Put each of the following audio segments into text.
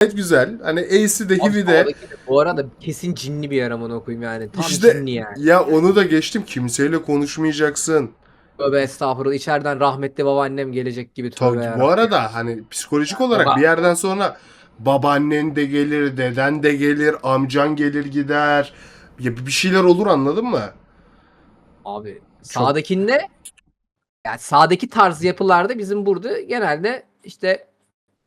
gayet güzel. Hani Ace'i de Abi Heavy de sağdaki de Bu arada kesin cinli bir yer amına koyayım yani. Tam İşte- cinli yani. ya onu da geçtim. Kimseyle konuşmayacaksın. Tövbe estağfurullah. İçeriden rahmetli babaannem gelecek gibi tövbe Tabii, yarabbim. bu arada hani psikolojik olarak Baba- bir yerden sonra babaannen de gelir, deden de gelir, amcan gelir gider. Ya bir şeyler olur anladın mı? Abi sağdakinde yani sağdaki tarz yapılarda bizim burada genelde işte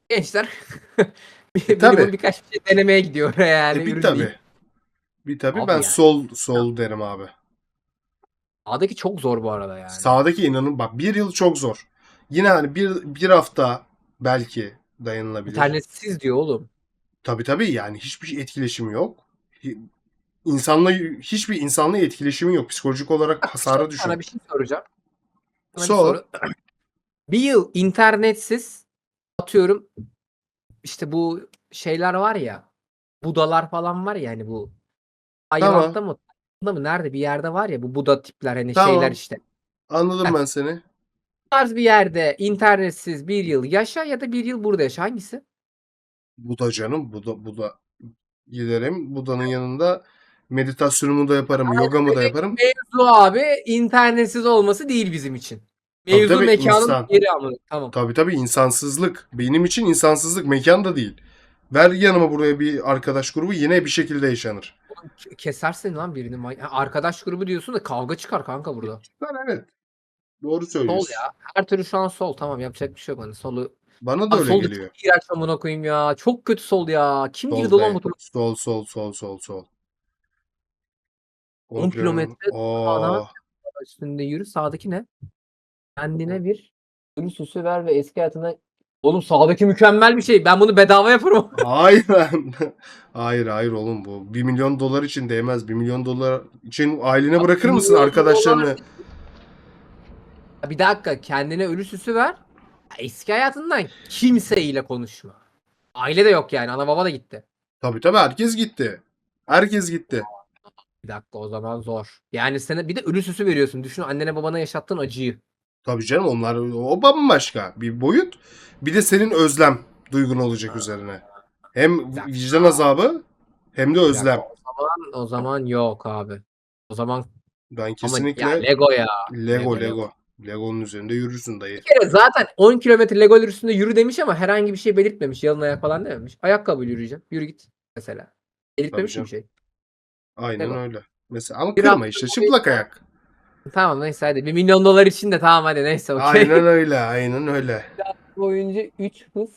gençler bir, tabii. birkaç bir şey denemeye gidiyor oraya yani. e bir tabii. değil. Bir tabii Abi ben yani. sol sol derim abi. Sağdaki çok zor bu arada yani. Sağdaki inanın bak bir yıl çok zor. Yine hani bir, bir hafta belki dayanılabilir. İnternetsiz diyor oğlum. Tabii tabii yani hiçbir etkileşimi yok. İnsanla hiçbir insanla etkileşimi yok. Psikolojik olarak hasara düşüyor. Sana bir şey soracağım. Sana bir Sor. soru. Bir yıl internetsiz atıyorum işte bu şeyler var ya Budalar falan var ya hani bu Ayvalık'ta mı? Bunda mı? Nerede bir yerde var ya bu Buda tipler hani Tamam. şeyler işte. Anladım ben seni. Tarz bir yerde internetsiz bir yıl yaşa ya da bir yıl burada yaşa. Hangisi? Bu da canım. Bu da, bu da giderim. Buda'nın yanında meditasyonumu da yaparım. Yogamı da yaparım. Mevzu abi internetsiz olması değil bizim için. Tabii Mevzu tabii, mekanın insan. yeri ama. Tamam. Tabii tabii insansızlık. Benim için insansızlık mekan da değil. Ver yanıma buraya bir arkadaş grubu yine bir şekilde yaşanır. Kesersin lan birini. may- Ha, Arkadaş grubu diyorsun da kavga çıkar kanka burada. Ben evet. Doğru Sol söylüyorsun. ya. Her türlü şu an sol. Tamam yapacak bir şey yok. Hani solu. Bana da Aa, öyle sol da geliyor. çok iğrenç amına koyayım ya. Çok kötü sol ya. Kim Sol girdi lan be. bu turu? Sol sol sol sol sol. 10 kilometre sağdan üstünde yürü. Sağdaki ne? Kendine bir ürün süsü ver ve eski hayatına Oğlum sağdaki mükemmel bir şey. Ben bunu bedava yaparım. Hayır hayır hayır oğlum bu. 1 milyon dolar için değmez. 1 milyon dolar için ailene bırakır bir mısın milyon arkadaşlarını? dolar- bir dakika kendine ölü süsü ver. Eski hayatından kimseyle konuşma. Aile de yok yani. Ana baba da gitti. Tabii tabii herkes gitti. Herkes gitti. Bir dakika o zaman zor. Yani sana bir de ölü süsü veriyorsun. Düşün annene babana yaşattığın acıyı. Tabii canım onlar o bambaşka bir boyut. Bir de senin özlem duygun olacak üzerine. Hem vicdan azabı hem de özlem. O zaman, o zaman yok abi. O zaman Ben ama kesinlikle ya Lego ya. Lego Lego, Lego. Lego'nun üzerinde yürürsün dayı. Bir kere zaten 10 kilometre Lego üstünde yürü demiş ama herhangi bir şey belirtmemiş. Yalın ayak falan dememiş. Ayakkabı yürüyeceğim. Yürü git mesela. Belirtmemiş bir şey. Aynen Lego. öyle. Mesela ama kırma işte çıplak ayak. Tamam neyse hadi. 1 milyon dolar için de tamam hadi neyse okey. Aynen öyle, aynen öyle. boyunca 3 hız